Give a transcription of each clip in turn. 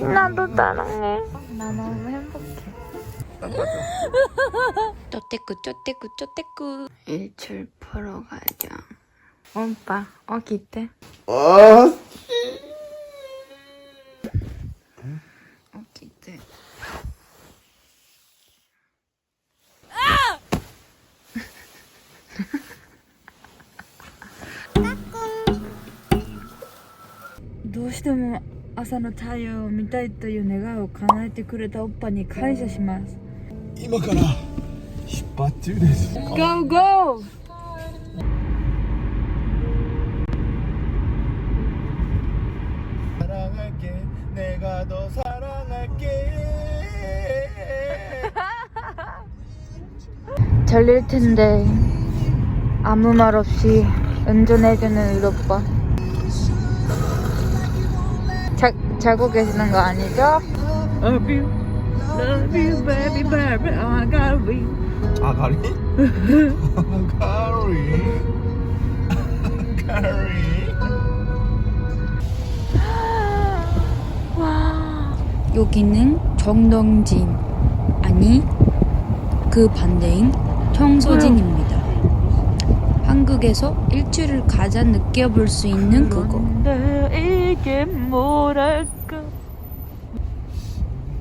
나도 사랑해. 나 너무 행복해. 쪼떼꾸 쪼떼꾸 쪼떼꾸. 일출 보러 가자. 오빠, 어 기대. 아, 어 기대. 아! どうしても 朝の太陽を見たいという願いを叶えてくれたおっぱに感謝します。今から出発中です。 Go go! 사랑할게, 내가 더 사랑할게. 절릴 텐데 아무 말 없이 운전해주는 우리 오빠. 자, 자고 계시는 거 아니죠? Love you, love you, baby, baby, we. 아가리? 아가리. 아가리. 와. 여기는 정동진 아니 그 반대인 청소진입니다. 한국에서 일주를 가장 느껴볼 수 있는 그곳. 이게 뭐랄까?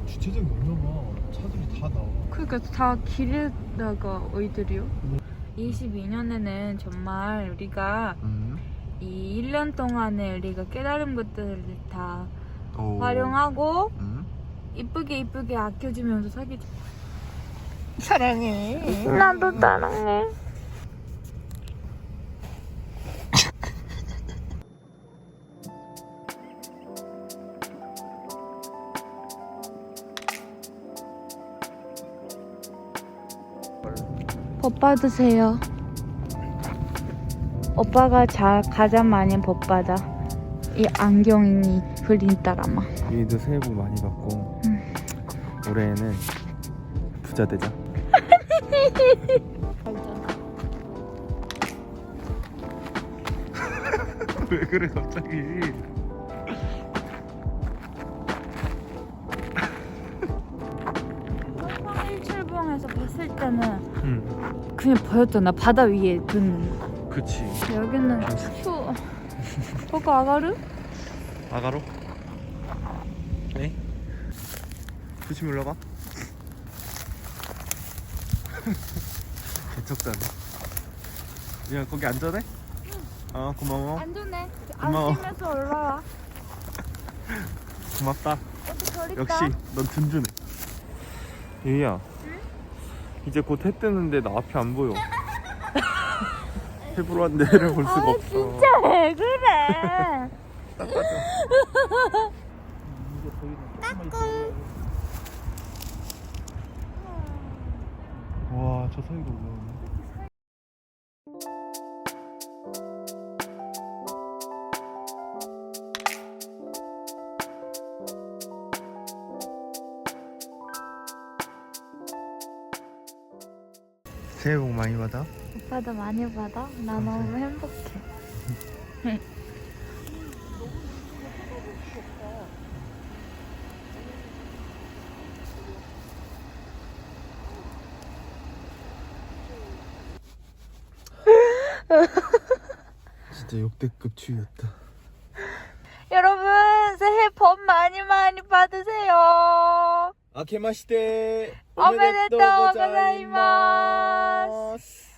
주차장 얼마나 차들이 다 나와. 그러니까 다 길에다가 어이들이요? 22년에는 정말 우리가 음. 이 1년 동안에 우리가 깨달은 것들을 다 오. 활용하고 음. 이쁘게 이쁘게 아껴주면서 사귀자. 사랑해. 나도 사랑해. 복 받으세요. 오빠가 자, 가장 많이 복 받아. 이 안경이 흘린 따라마. 얘도 새해 복 많이 받고 음. 올해는 부자 되자. 왜 그래 갑자기? 일출봉에서 봤을 때는 응. 그냥 보였잖아 바다 위에 두는 그치. 여기는 휴 거기 아가르? 아가로? 네? 조심히 올라가. 개척자네. 야 거기 돼? 어 고마워. 안전해 고마워. 안심해서 올라와 고맙다. 어디 역시 넌 든든해. 유희야. 이제 곧 해 뜨는데 나 앞이 안 보여. 왔는데 해를 볼 수가 없어. 진짜 왜 그래 와, 저 사이로 올라오네. 새해 복 많이 받아. 오빠도 많이 받아? 나 너무 행복해 진짜 역대급 추위였다. 여러분 새해 복 많이 많이 받으세요 아케마시 おめでとうございます。